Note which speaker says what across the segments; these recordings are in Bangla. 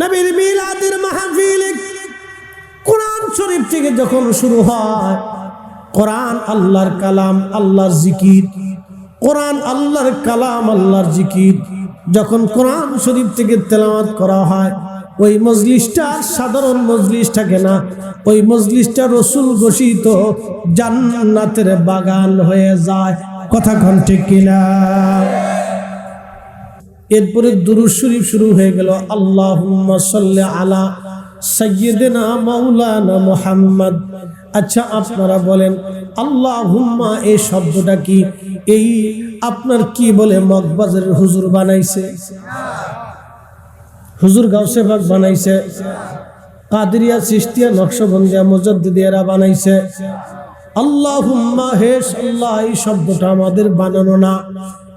Speaker 1: নবীর মিলাদের মাহফিল কোরআন শরীফ থেকে যখন শুরু হয়, কোরআন আল্লাহর কালাম, আল্লাহর জিকির, কোরআন আল্লাহর কালাম, আল্লাহর জিকির, যখন কোরআন শরীফ থেকে তেলাওয়াত করা হয়, ওই মজলিসটা সাধারণ মজলিস থাকে না। ওই মজলিসটা রসুল ঘোষিত, জান্নাতের বাগান হয়ে যায়। কথা ঠিক কিনা? এরপরে দুরুদ শরীফ শুরু হয়ে গেল। আল্লাহুম্মা সাল্লি আলা সাইয়্যিদিনা মাওলানা মুহাম্মদ। আচ্ছা আপনারা বলেন, আল্লাহুম্মা, এই শব্দটা কি? এই আপনার কি বলে মগবাজারের হুজুর বানাইছে? হুজুর গাউসে পাক বানাইছে। কাদরিয়া সৃষ্টিয়া নকশবন্দিয়া, মুজাদ্দিদিয়ারা বানাইছে। আল্লাহুম্মা, হে আল্লাহ এই শব্দটা আমাদের বানানো না।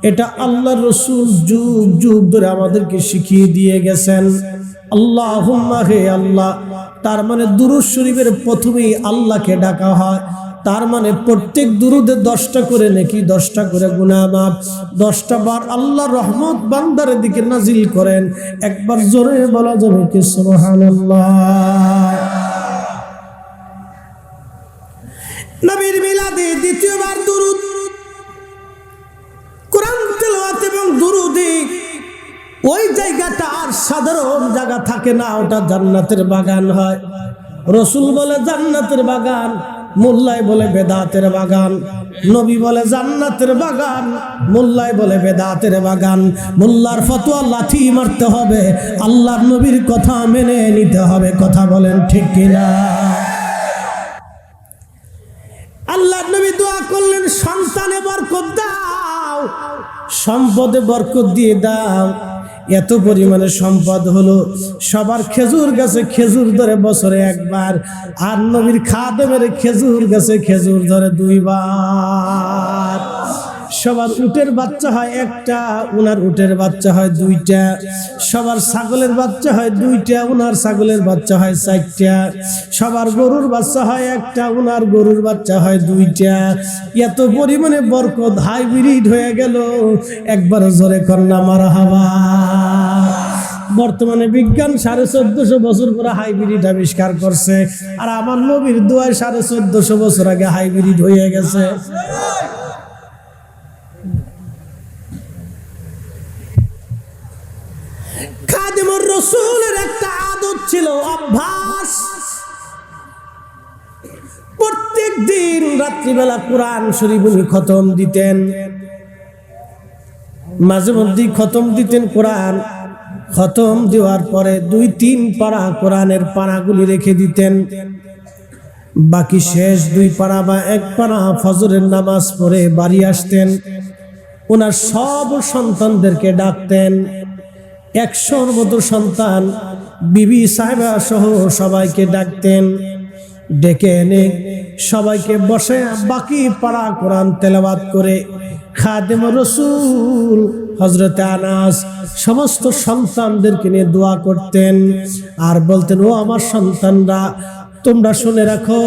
Speaker 1: এটা আল্লাহ রসুল যুগ যুগ ধরে আমাদেরকে শিখিয়ে দিয়ে গেছেন। আল্লাহুম্মা হে আল্লাহ, তার মানে দুরুদ শরীফের প্রথমেই আল্লাহকে ডাকা হয়। তার মানে প্রত্যেক দুরুদে দশটা করে নাকি, দশটা করে গুনামাপ, দশটা বার আল্লাহ রহমত বান্দারের দিকে নাজিল করেন। একবার জোরে বলা যাবে কি সুবহানাল্লাহ। নবীর মিলাদে দ্বিতীয়বার জায়গাটা আর সাধারণ জায়গা থাকে না, ওটা জান্নাতের বাগান হয়। রসুল বলে জান্নাতের বাগান মোল্লাই বলে বেদাতের বাগান, নবী বলে জান্নাতের বাগান মোল্লাই বলে বেদাতের বাগান। মোল্লার ফতোয়া লাথি মারতে হবে, আল্লাহর নবীর কথা মেনে নিতে হবে, কথা বলেন ঠিক কিনা? আল্লাহ নবী দোয়া করলেন, সন্তানে বরকত দাও, সম্পদে বরকত দিয়ে দাও। এত পরিমাণে সম্পদ হলো। সবার খেজুর গাছে খেজুর ধরে বছরে একবার, আর নবীর খাদেমের খেজুর গাছে খেজুর ধরে দুইবার। সবার উটের বাচ্চা হয় একটা, উনার উটের বাচ্চা হয় দুইটা। সবার ছাগলের বাচ্চা হয় দুইটা, উনার ছাগলের বাচ্চা হয় চারটা। সবার গরুর বাচ্চা হয় একটা, উনার গরুর বাচ্চা হয় দুইটা। এত পরিমাণে বরকত হাইব্রিড হয়ে গেল। একবার জোরে কন্যা মারা হাওয়া বর্তমানে বিজ্ঞান সাড়ে চোদ্দশো বছর পরে হাইব্রিড আবিষ্কার করছে। আর আমার নবীর দুয়ায় সাড়ে চোদ্দশো বছর আগে হাইব্রিড হয়ে গেছে। একটা প্রত্যেক দিন রাত্রিবেলা খতম দিতেন। মাঝে মধ্যেই খতম দিতেন কোরআন। খতম দেওয়ার পরে দুই তিন পাড়া কোরআনের পাড়াগুলি রেখে দিতেন। বাকি শেষ দুই পাড়া বা এক পাড়া ফজরের নামাজ পড়ে বাড়ি আসতেন। ওনার সব সন্তানদেরকে ডাকতেন। একশোর মতো সন্তান বিবি সাহেবা সহ সবাইকে ডাকতেন। ডেকে এনে সবাইকে বসে বাকি পাড়া কোরআন তেলাবাদ করে, খাদেম রসুল হজরত আনাস সমস্ত সন্তানদেরকে নিয়ে দোয়া করতেন আর বলতেন, ও আমার সন্তানরা, তোমরা শুনে রাখো,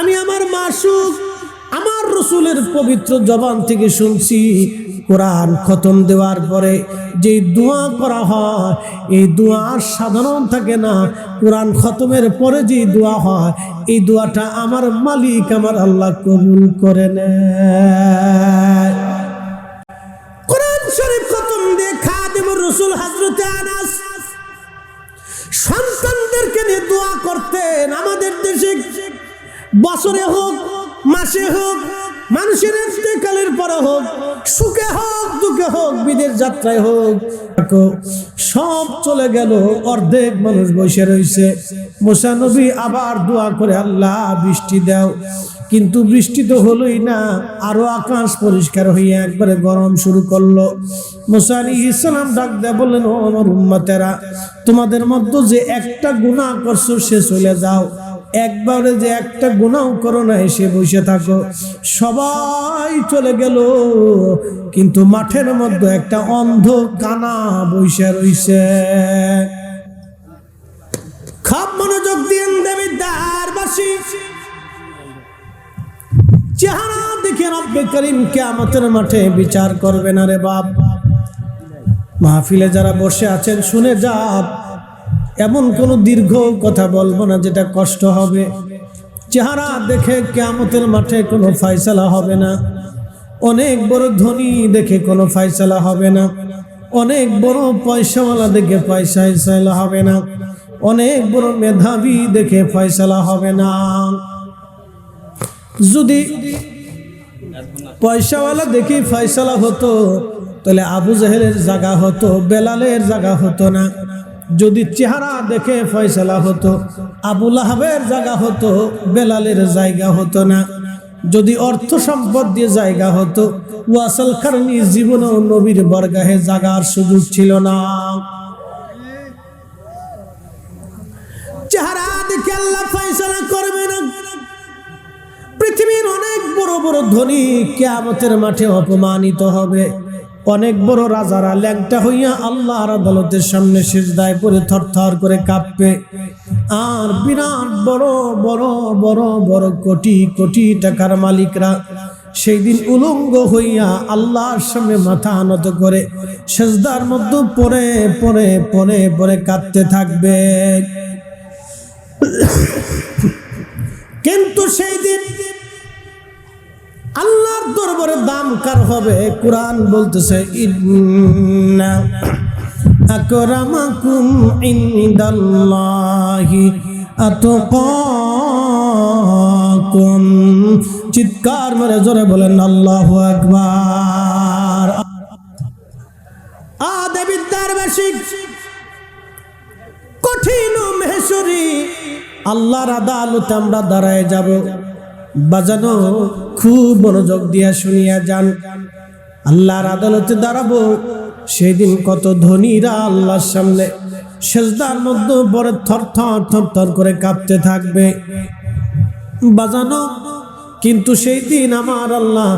Speaker 1: আমি আমার মাসুক, আমার রসুলের পবিত্র জবান থেকে শুনছি, কোরআন খতম দেওয়ার পরে যে দোয়া করা হয়, এই দোয়া সাধারণ থাকে না, কোরআন খতমের পরে যে দোয়া হয়, এই দোয়াটা আমার মালিক, আমার আল্লাহ কবুল করে নেয়। রসুল হজরতে আনাস সন্তানদেরকে নিয়ে দোয়া করতেন। আমাদের দেশে বছরে হোক, মাসে হোক, মানুষের ইন্তেকালের পরে হোক, সুখে হোক, দুঃখে হোক, বিদেশ যাত্রায় হোক সব চলে গেল, অর্ধেক মানুষ বসে রয়েছে। মোসানবী আবার দোয়া করে, আল্লাহ, বৃষ্টি দাও। কিন্তু বৃষ্টি তো হলোই না, আরও আকাশ পরিষ্কার হয়ে একবারে গরম শুরু করল। মুসানি ইসলাম ডাক দেয় বললেন, ও আমার উম্মতেরা, তোমাদের মধ্যে যে একটা গুণা করছ সে চলে যাও। একবারে যে একটা গুণাও করো না এসে বসে থাকো। সবাই চলে গেল, কিন্তু মাঠের মধ্যে একটা অন্ধ কানা বসে রইছে। খাপ মনোযোগ দিন দেবী দ্বারবাসী। চেহারা দেখে রব্বে করিম কেয়ামতের মাঠে বিচার করবে না রে বাপ। মাহফিলে যারা বসে আছেন, শুনে যান এমন কোনো দীর্ঘ কথা বলব না যেটা কষ্ট হবে। চেহারা দেখে কেয়ামতের মাঠে কোনো ফাইসালা হবে না। অনেক বড় ধনী দেখে কোনো ফাইসালা হবে না। অনেক বড় পয়সাওয়ালা দেখে পয়সা হবে না। অনেক বড় মেধাবী দেখে ফয়সালা হবে না। যদি পয়সাওয়ালা দেখে ফয়সালা হতো, তাহলে আবু জাহেলের জায়গা হতো, বেলালের জায়গা হতো না। যদি চেহারা দেখে ফয়সালা হতো আবুল আহাবের জায়গা হতো, বেলালের জায়গা হতো না। যদি অর্থ সম্পদ দিয়ে জায়গা হতো, ওয়াসাল কারণী জীবন ও নবীর বরগাহে জাগার সুযোগ ছিল না। চেহারা দেখে আল্লাহ ফয়সালা করবে না। পৃথিবীর অনেক বড় বড় ধনী কেয়ামতের মাঠে অপমানিত হবে। অনেক বড় রাজারা ল্যাংটা হইয়া আল্লাহর আদালতের সামনে সিজদায় পরে থরথর করে কাঁপবে। আর বিরাট বড় বড় বড় বড় কোটি কোটি টাকার মালিকরা সেই দিন উলঙ্গ হইয়া আল্লাহর সামনে মাথা আনত করে সেজদার মধ্যে পরে পরে পরে পরে কাঁদতে থাকবে। কিন্তু সেই দিন আল্লাহর দরবারে দাম কার হবে? কোরআন বলতেছে আকরামাকুম ইনদাল্লাহি আতকাকুম। চিৎকার মেরে জোরে বলেন, আল্লাহু আকবার। আদে বিদ্যার বেশি কঠিন মেহেশ্বরী, আল্লাহর আদালতে আমরা দাঁড়ায় যাব। বাজানো, খুব মনোযোগ দিয়া শুনিয়া যান। আল্লাহর আদালতে দাঁড়াবো। সেদিন কত ধনীরা আল্লাহর সামনে সেজদার মধ্যে পরে থর থর থর থর করে কাঁপতে থাকবে। বাজানো, কিন্তু সেই দিন আমার আল্লাহ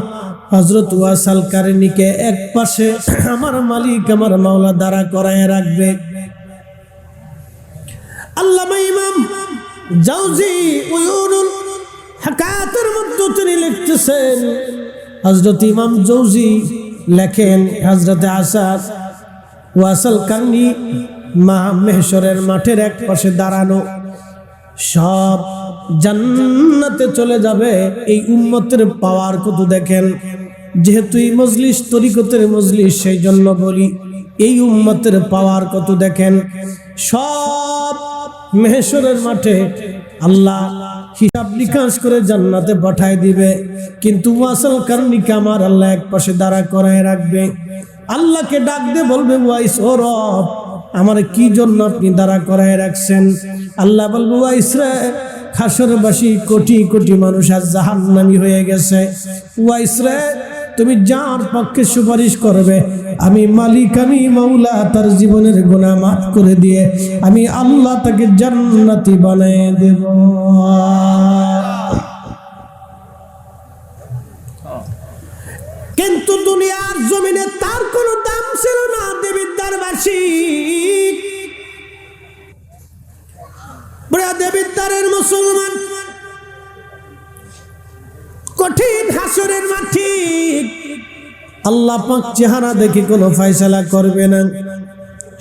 Speaker 1: হজরত ওয়াসাল কারিনীকে এক পাশে আমার মালিক, আমার মাওলা দ্বারা করায় রাখবে। আল্লামা ইমাম জাউজি উয়ুনুল হাকাতের মধ্যে তিনি লিখতেছেন হজরত ইমাম জৌজি লেখেন হজরতে আসাদ, ওয়াসাল কান্নি মা মেহসরের মাঠের এক পাশে দাঁড়ানো, সব জান্নাতে চলে যাবে এই উম্মতের পাওয়ার কত দেখেন? যেহেতু এই মজলিস, তরিকতের মজলিস সেই জন্য বলি, এই উম্মতের পাওয়ার কত দেখেন? সব মেহেশ্বরের মাঠে আল্লাহ হিসাব নিকাশ করে জান্নাতে পাঠায় দিবে। কিন্তু ওয়াসাল কারণিকে আমার আল্লাহ এক পাশে দাঁড়া করায় রাখবে। আল্লাহকে ডাক দিয়ে বলবে, ওয়াইস রব আমার কি জন্য আপনি দাঁড়া করায় রাখছেন? আল্লাহ বলব, ওয়াইস রে খাসরবাসী কোটি কোটি মানুষ আজ জাহান্নামি হয়ে গেছে। ওয়াইস রে তুমি যার পক্ষে সুপারিশ করবে, আমি মালিক, আমি মৌলা, তার জীবনের গুণা মাফ করে দিয়ে আমি আল্লাহ তাকে জান্নাতি বানিয়ে দেব। কিন্তু দুনিয়ার জমিনে তার কোনো দাম ছিল না দেবিদ্যার বাসী দেবিদ্দারের মুসলমান কঠিন হাসরের মাটি। আল্লাহ পাক চেহারা দেখে কোনো ফয়সালা করবে না।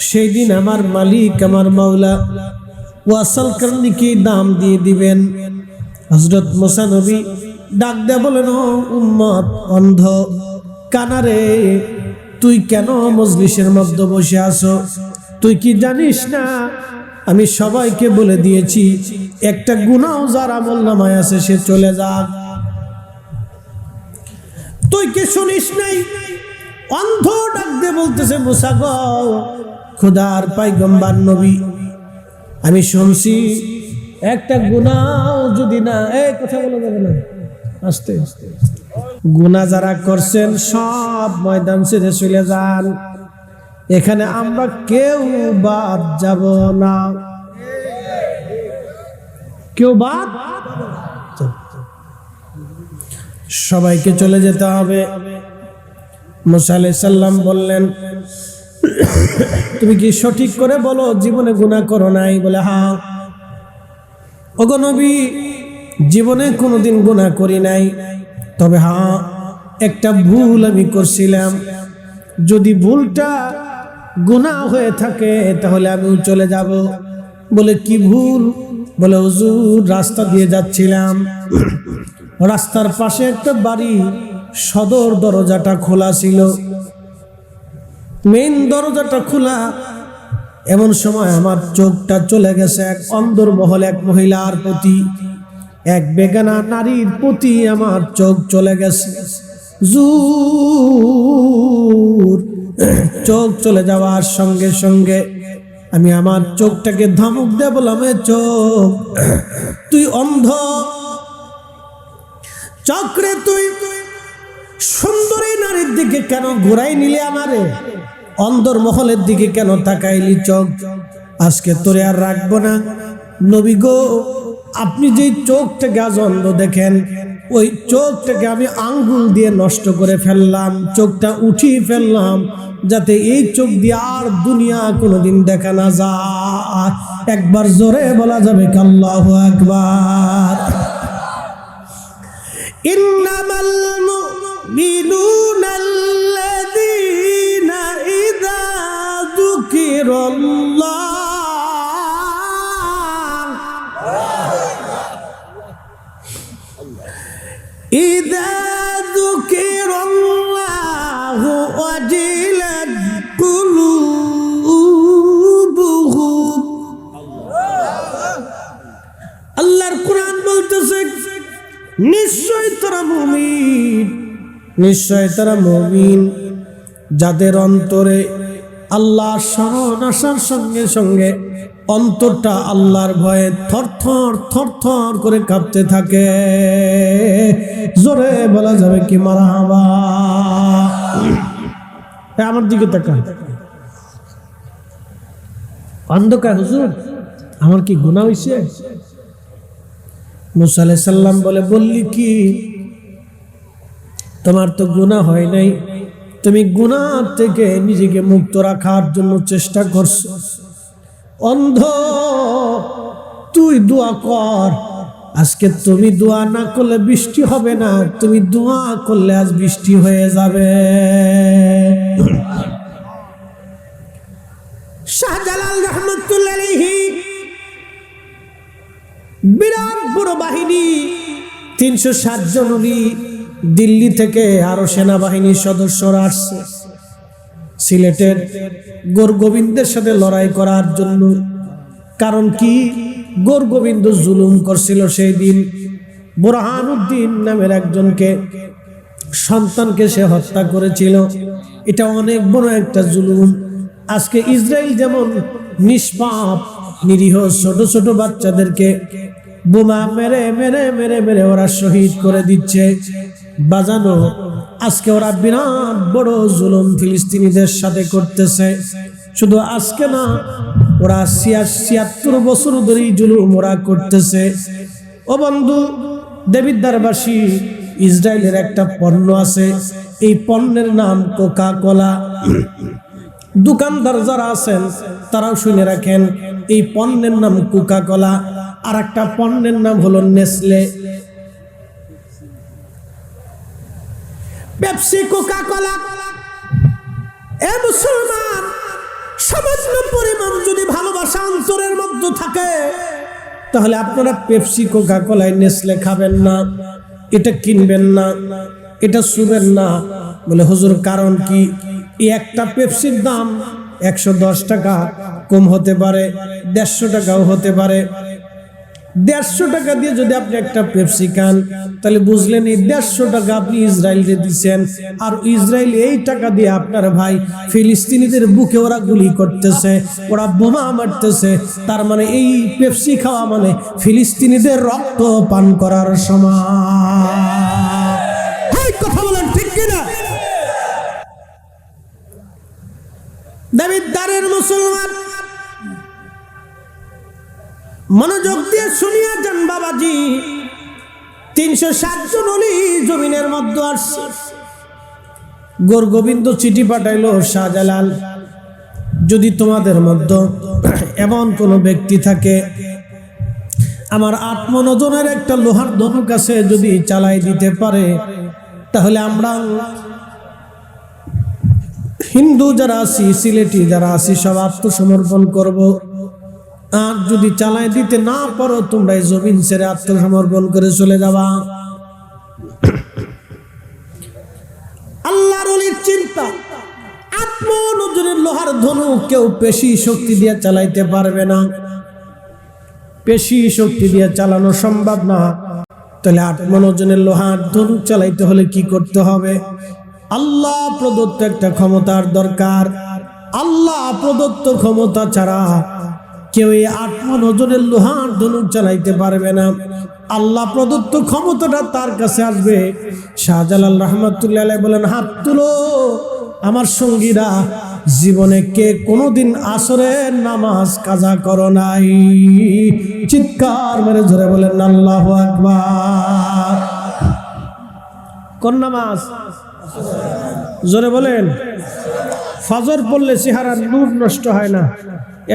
Speaker 1: সেই দিন আমার মালিক, আমার মাওলা, ওয়াসাল কারণিকে দাম দিয়ে দিবেন। হজরত মোসানবী ডাক দে বলেন উম্মত, অন্ধ, কানারে, তুই কেন মজলিসের মধ্যে বসে আছো? তুই কি জানিস না? আমি সবাইকে বলে দিয়েছি, একটা গুণাও যার আমল নামায় আছে, সে চলে যাক। তুই কি শুনিস নাই? অন্ধ ডাক দিয়ে বলতেছে, মুসা গ, খুদার পাইগম্বার নবী, আমি শুনছি একটা গুনাও যদি না এই কথা বলা যাবে না আস্তে আস্তে গুনা যারা করছেন, সব ময়দান ছেড়ে চলে যান। এখানে আমরা কেউ বাদ যাব না। কেউ বাদ? সবাইকে চলে যেতে হবে। মুসা সাল্লাম বললেন, তুমি কি সঠিক করে বলো, জীবনে গুণা করো নাই? বলে, হা, ওগো নবী, জীবনে কোনোদিন গুণা করি নাই। তবে হ্যাঁ একটা ভুল আমি করছিলাম। যদি ভুলটা গুনাহ হয়ে থাকে, তাহলে আমিও চলে যাব। বলে, কি ভুল? বলে, হুজুর, রাস্তা দিয়ে যাচ্ছিলাম। রাস্তার পাশে একটা বাড়ি, সদর দরজাটা খোলা ছিল। মেইন দরজাটা খোলা। এমন সময় আমার চোখটা চলে গেছে এক অন্দর মহল এক মহিলার প্রতি। এক বেগানা নারীর প্রতি আমার চোখ চলে গেছে। জুর। চোখ চলে যাওয়ার সঙ্গে সঙ্গে আমি আমার চোখটাকে ধমক দিয়ে বললাম চোখ, তুই অন্ধ। চক্রে তুই সুন্দরী নারীর দিকে কেন ঘুরাই নিলে আমারে? অন্দর মহলের দিকে কেন তাকাইলি চোখ? আজকে তোরে আর রাখব না। নবী গো, আপনি যেই চোখটাকে আজ অন্ধ দেখেন, ওই চোখটাকে আমি আঙ্গুল দিয়ে নষ্ট করে ফেললাম, চোখটা উঠিয়ে ফেললাম, যাতে এই চোখ দিয়ে আর দুনিয়া কোনোদিন দেখা না যায়। একবার জোরে বলা যাবে কাল্লাহ একবার in নিশ্চয় তারা মবিন যাদের অন্তরে আল্লাহ স্মরণ আসার সঙ্গে সঙ্গে অন্তরটা আল্লাহর ভয়ে থরথর থরথর করে কাঁপতে থাকে। জোরে বলা যাবে কি মারা আমার দিকে তাকা অন্ধকার, হুজুর, আমার কি গুণা হয়েছে মুসা আলাইহিস সাল্লাম বলে, বললি কি? তোমার তো গুনাহ হয় নাই। তুমি গুনাহ থেকে নিজেকে মুক্ত রাখার জন্য চেষ্টা করছ। অন্ধ, তুই দোয়া কর। আজকে তুমি দোয়া না করলে বৃষ্টি হবে না। তুমি দোয়া করলে আজ বৃষ্টি হয়ে যাবে। বিরাট বড় বাহিনী, তিনশো ষাট জন দিল্লি থেকে আরও সেনাবাহিনীর সদস্যরা আসছে। সিলেটের গোর গোবিন্দের সাথে লড়াই করার জন্য। কারণ কি? গোর গোবিন্দ জুলুম করছিল সেই দিন বুরহানুদ্দিন নামের একজনকে, সন্তানকে সে হত্যা করেছিল। এটা অনেক বড় একটা জুলুম। আজকে ইসরায়েল যেমন নিষ্পাপ, নিরীহ ছোট ছোট বাচ্চাদেরকে বোমা মেরে মেরে মেরে মেরে ওরা শহীদ করে দিচ্ছে। বাজানো। আজকে ওরা বিরাট বড় জুলুম ফিলিস্তিনিদের সাথে করতেছে। শুধু আজকে না, ওরা ছিয়াত্তর বছর ধরেই জুলুম ওরা করতেছে। ও বন্ধু, দেবিদ্বারবাসী, ইসরায়েলের একটা পণ্য আছে। এই পণ্যের নাম কোকা কোলা দোকানদার যারা আছেন, তারাও শুনে রাখেন, এই পণ্যের নাম কোকা কোলা আর একটা পণ্যের নাম হলো নেসলে। পেপসি কোকা কোলা এ মুসলমান, সামান্য পরিমাণ যদি ভালোবাসা অন্তরের মধ্যে থাকে, তাহলে আপনারা পেপসি কোকা কোলায় নেসলে খাবেন না, এটা কিনবেন না, এটা শুবেন না। বলে, হুজুর, কারণ কি? একটা পেপসির দাম একশো দশ টাকা কম হতে পারে, দেড়শো টাকাও হতে পারে দেড়শো টাকা দিয়ে যদি আপনি একটা পেপসি খান, তাহলে বুঝলেন এই দেড়শো টাকা আপনি ইসরায়েলকে দিচ্ছেন আর ইসরায়েল এই টাকা দিয়ে আপনার ভাই ফিলিস্তিনিদের বুকে ওরা গুলি করতেছে, ওরা বোমা মারতেছে। তার মানে এই পেপসি খাওয়া মানে ফিলিস্তিনিদের রক্ত পান করার সময়। কথা বলেন ঠিক কিনা? দাবিদারের মুসলমান মনোযোগ দিয়ে শুনিয়া যান বাবাজি। তিনশো সাতজন অলি জমিনের মধ্যে আসছে। গোর গোবিন্দ চিঠি পাঠাইলো, শাহজালাল, যদি তোমাদের মধ্যে এমন কোনো ব্যক্তি থাকে, আমার আত্মনজনের একটা লোহার ধনুক আছে যদি চালাই দিতে পারে, তাহলে আমরা হিন্দু যারা আছি, সিলেটি যারা আছি, সব আত্মসমর্পণ করব। আর যদি চালায় দিতে না পারো, তোমরা জমিন ছেড়ে আত্মসমর্পণ করে চলে যাবা। আল্লাহর চিন্তা আত্ম নজরের লোহার ধনু কেউ পেশি শক্তি দিয়ে চালাইতে পারবে না। পেশি শক্তি দিয়ে চালানো সম্ভব না। তাহলে আত্ম নজরের লোহার ধনু চালাইতে হলে কি করতে হবে? আল্লাহ প্রদত্ত একটা ক্ষমতার দরকার। আল্লাহ প্রদত্ত ক্ষমতা ছাড়া কেউ এই আত্ম নজরের লোহার ধনুক চালাইতে পারবে না। আল্লাহ প্রদত্ত ক্ষমতাটা তার কাছে আসবে। শাহজালাল রহমতুল্লাহ বলেন, হাত তুলো। আমার সঙ্গীরা জীবনে কে কোনোদিন আসরের নামাজ কাজা করো নাই। চিৎকার মেরে ধরে বলেন, আল্লাহ আকবার। কোন নামাজ? জোরে বলেন, ফজর পড়লে চেহারার নূর নষ্ট হয় না।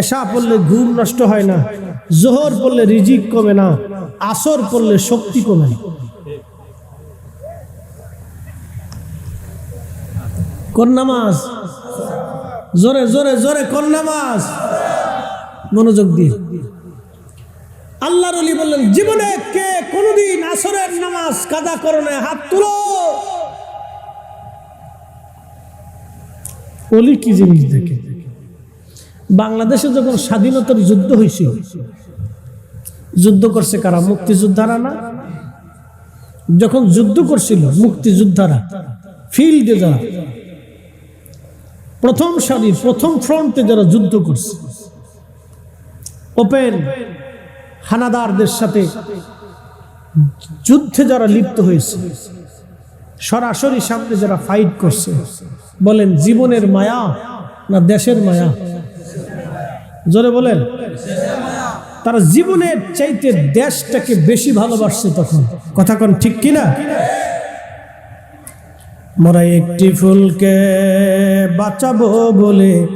Speaker 1: এশা পড়লে ঘুম নষ্ট হয় না, জোহর পড়লে রিজিক কমে না, আসর পড়লে শক্তি কমে। কোন জোরে জোরে জোরে কোন নামাজ মনোযোগ দিয়ে। আল্লাহর অলি বললেন, জীবনে কে কোনোদিন আসরের নামাজ কাদা করো না, হাত তুলো। অলি কি জিনিস দেখে? বাংলাদেশে যখন স্বাধীনতার যুদ্ধ হয়েছিল, যুদ্ধ করছে কারা? মুক্তিযোদ্ধারা না? যখন যুদ্ধ করছিল মুক্তিযোদ্ধারা ফিল্ডে যারা, প্রথম সারি, প্রথম ফ্রন্টে যারা যুদ্ধ করছে ওপেন হানাদারদের সাথে যুদ্ধে যারা লিপ্ত হয়েছে, সরাসরি সামনে যারা ফাইট করছে, বলেন জীবনের মায়া না দেশের মায়া? জোরে বলেন। তারা জীবনের চাইতে দেশটাকে বেশি ভালোবাসছে তখন। কথা কোন ঠিক কিনা? মোরা একটি ফুলকে বাঁচাবো বলে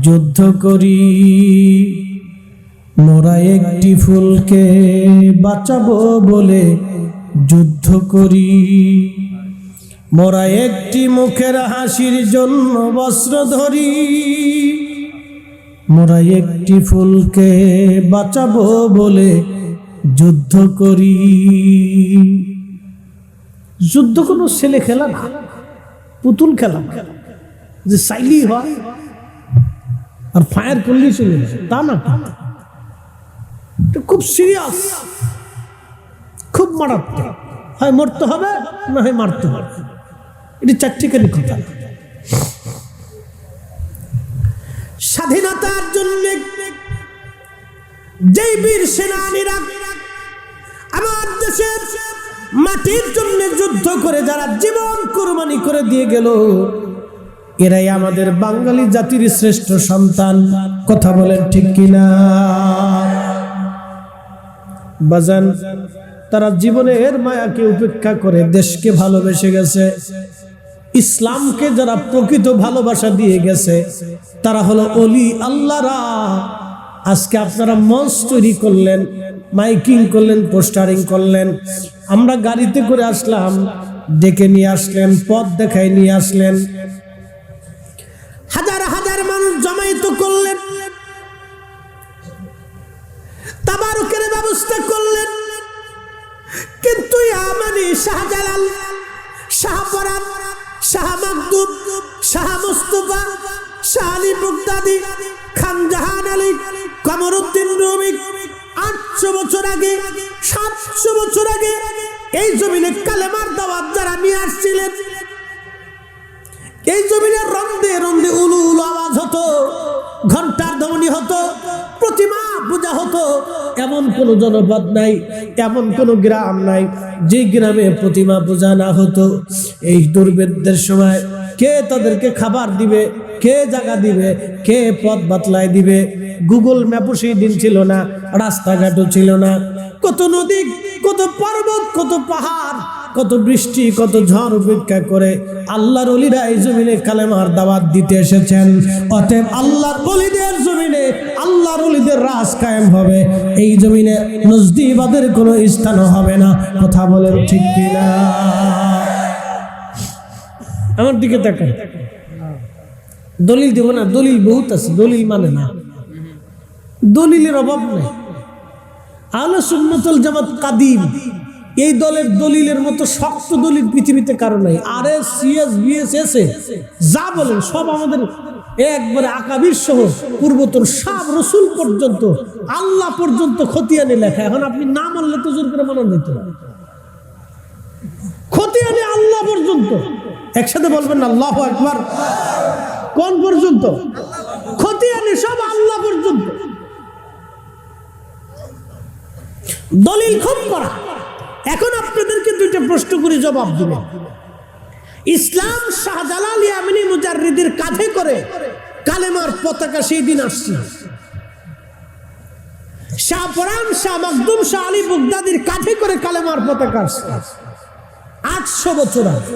Speaker 1: যুদ্ধ করি। মোরা একটি ফুলকে বাঁচাবো বলে যুদ্ধ করি। মোরা একটি মুখের হাসির জন্য বস্ত্র ধরি। মোরা একটি ফুলকে বাঁচাবো বলে যুদ্ধ করি। যুদ্ধ কোনো ছেলে খেলা না, পুতুল খেলা। যে সাইলি হয়, আর ফায়ার করলেই চলে তা না খুব সিরিয়াস খুব মারাত্মক। হয় মরতে হবে, না হয় মারতে হবে। এটি চারটিখানি কথা। স্বাধীনতার জন্য যেই বীর সেনানীরা আমার দেশের মাটির জন্য যুদ্ধ করে যারা জীবন কোরবানি করে দিয়ে গেল, এরাই আমাদের বাঙালি জাতির শ্রেষ্ঠ সন্তান। কথা বলেন ঠিক কিনা? বাজান, তারা জীবনের মায়াকে উপেক্ষা করে দেশকে ভালোবেসে গেছে। ইসলামকে যারা প্রকৃত ভালোবাসা দিয়ে গেছে, তারা হলো অলি আল্লাহরা। আজকে আপনারা মঞ্চ তৈরি করলেন, মাইকিং করলেন, পোস্টারিং করলেন। আমরা গাড়িতে করে আসলাম, ডেকে নিয়ে আসলেন, পথ দেখায় নিয়ে আসলেন। হাজার হাজার মানুষ জমায়েত করলেন মুস্তফা শাহ আলী মুগদাদি খান জাহান আলী, কমরুদ্দিন রুমিক আটশো বছর আগে, সাতশো বছর আগে এই জমিনে কালেমার দাওয়াত যারা নিয়ে আসছিলেন, এই জমিনের রন্দে রন্দে উলু উলু আওয়াজ হতো ঘণ্টার ধ্বনি হতো, প্রতিমা পূজা হতো, এমন কোন জনপদ নাই, এমন কোন গ্রাম নাই, যে গ্রামে প্রতিমা পূজা না হতো। এই দুর্বেদদের সময় কে তাদেরকে খাবার দিবে, কে জায়গা দিবে, কে পথ বাতলায় দিবে? গুগল ম্যাপও সেই দিন ছিল না, রাস্তাঘাটও ছিল না। কত নদী, কত পর্বত, কত পাহাড়, কত বৃষ্টি, কত ঝড় উপেক্ষা করে আল্লাহর অলিরা এই জমিনে কালেমার দাওয়াত দিতে এসেছেন। অতএব আল্লাহর অলিদের জমিনে, আল্লাহর অলিদের রাজ কায়েম হবে। এই জমিনে নজদিবাদের কোনো স্থান হবে না। কথা বলেন ঠিক কিনা? আমার দিকে তাকান দলিল দেব না, দলিল বহুত আছে, দলিল মানে না। দলিলের অভাব নেই। আহলে সুন্নতুল জামাত কাদিম, এই দলের দলিলের মতো শক্ত দলিল পৃথিবীতে কারও নাই। আর এস সিএস বিএস এসে যা বলেন, সব আমাদের একবারে আকাবির সহ পূর্বতন সব রসুল পর্যন্ত, আল্লাহ পর্যন্ত খতিয়ানে লেখা। এখন আপনি না মানলে তো জোর করে মানা নিতে খতিয়ানে আল্লাহ পর্যন্ত। একসাথে বলবেন না, আল্লাহ একবার কোন পর্যন্ত? খতিয়ানে সব আল্লাহ পর্যন্ত। দলিল খুব করা। এখন আপনাদেরকে দুইটা প্রশ্ন করে, জবাব দিবেন। ইসলাম শাহজালাল ইয়ামিনী মুজাররিদের কাঁধে করে কালেমার পতাকা সেই দিন আসছে। শাহ পরান, শাহ মখদুম শাহ আলী বুগদাদির কাঁধে করে কালেমার পতাকা আসছে। আটশো বছর আগে।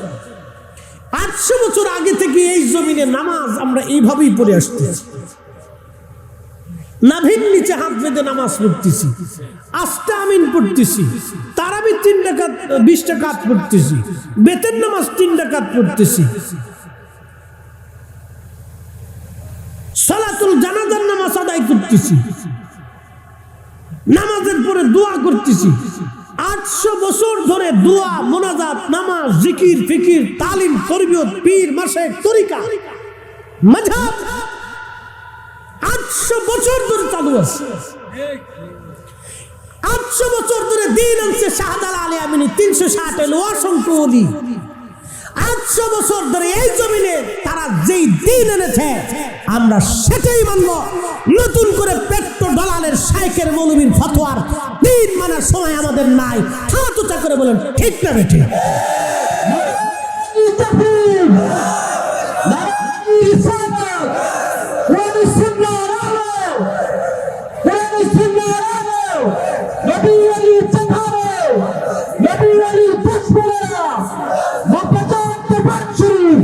Speaker 1: আটশো বছর আগে থেকে এই জমিনে নামাজ আমরা এইভাবেই পড়ে আসতেছি নাভির নিচে হাত বেঁধে নামাজ পড়তেছি। আস্তে আমিন পড়তেছি। তারাবি তিন টাকা বিশ টাকা পড়তেছি। বেতের নামাজ তিন টাকা পড়তেছি। সলাতুল জানাজার নামাজ আদায় করতেছি। নামাজের পরে দোয়া করতেছি। আটশো বছর ধরে দোয়া, মোনাজাত, নামাজ, জিকির, ফিকির, তালিম, তরবিয়ত, পীর মাসে তরিকা। মাঝাব। আটশো বছর ধরে চালু আছে। আটশো বছর ধরে দিন আনছে শাহদাল আলী আমিনী, তিনশো ষাট এলো অসংখ্য আটশো বছর ধরে এই জমিনে তারা যেই দিন এনেছে, আমরা সেটাই মানব। নতুন করে পেট্রো ডলারের সাইকের মৌলবীর ফতোয়ার দিন মানার সময় আমাদের নাই। হাত উঁচা করে বলেন, ঠিক না বেঠিক শরীফ